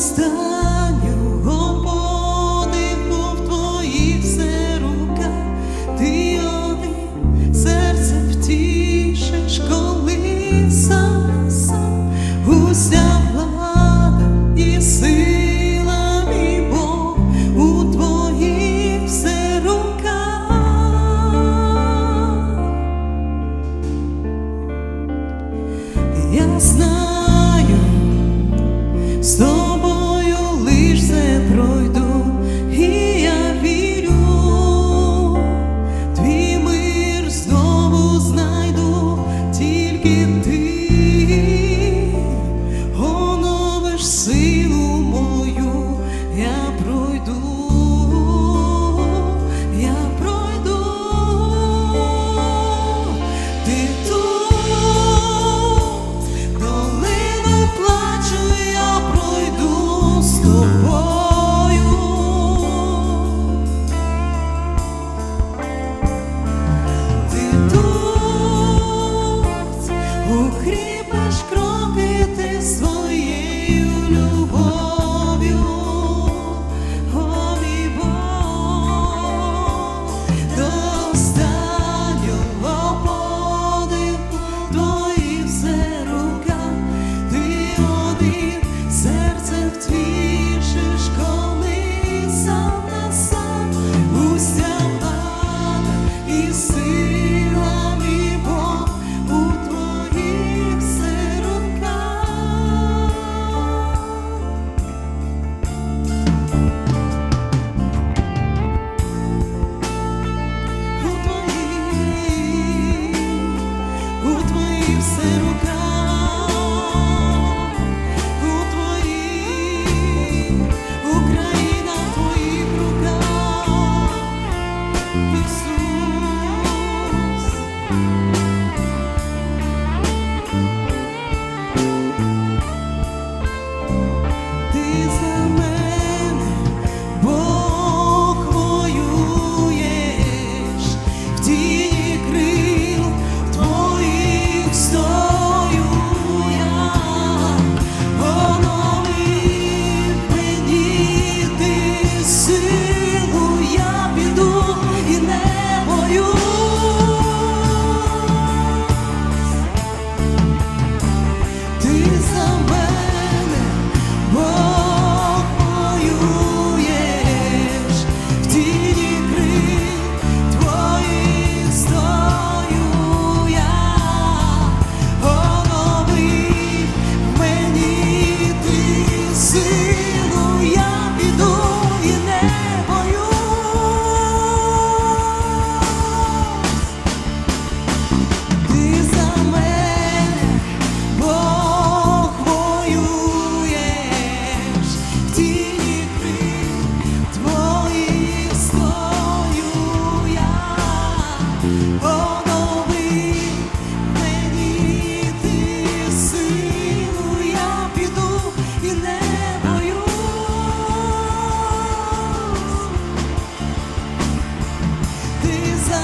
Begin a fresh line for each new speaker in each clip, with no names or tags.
останнього в твоїх рука, ти один серце втішиш, коли сам уся влада і сила, і все рука. Я знаю. Stop.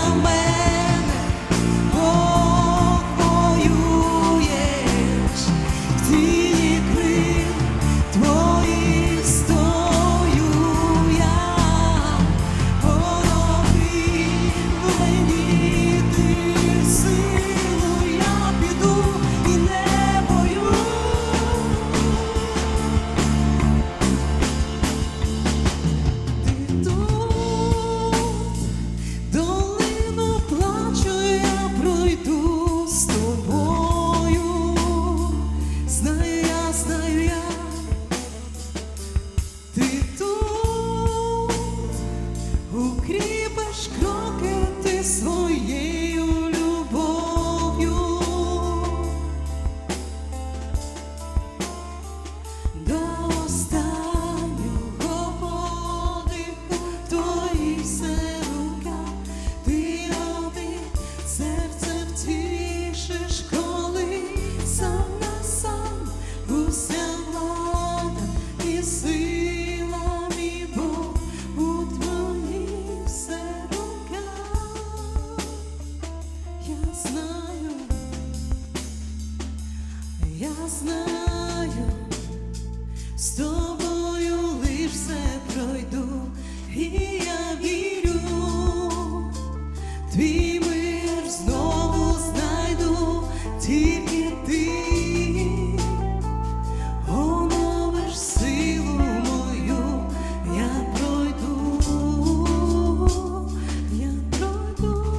момент. я знаю, з тобою лиш все пройду, і я вірю, твій мир знову знайду, тільки ти оновиш силу мою, я пройду, я пройду.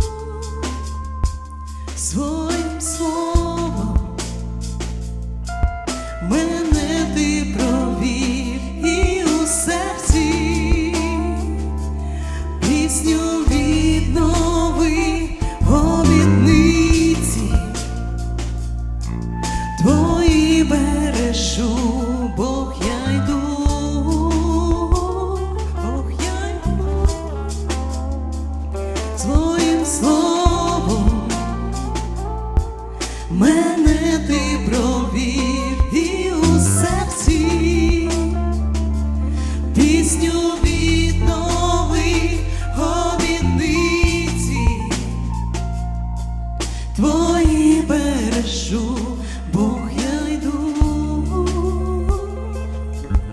пісню віднови обітниці, твої бережу, Бог я йду, Бог я йду своїм словом мене ти провів і у серці пісню. від.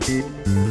Thank you.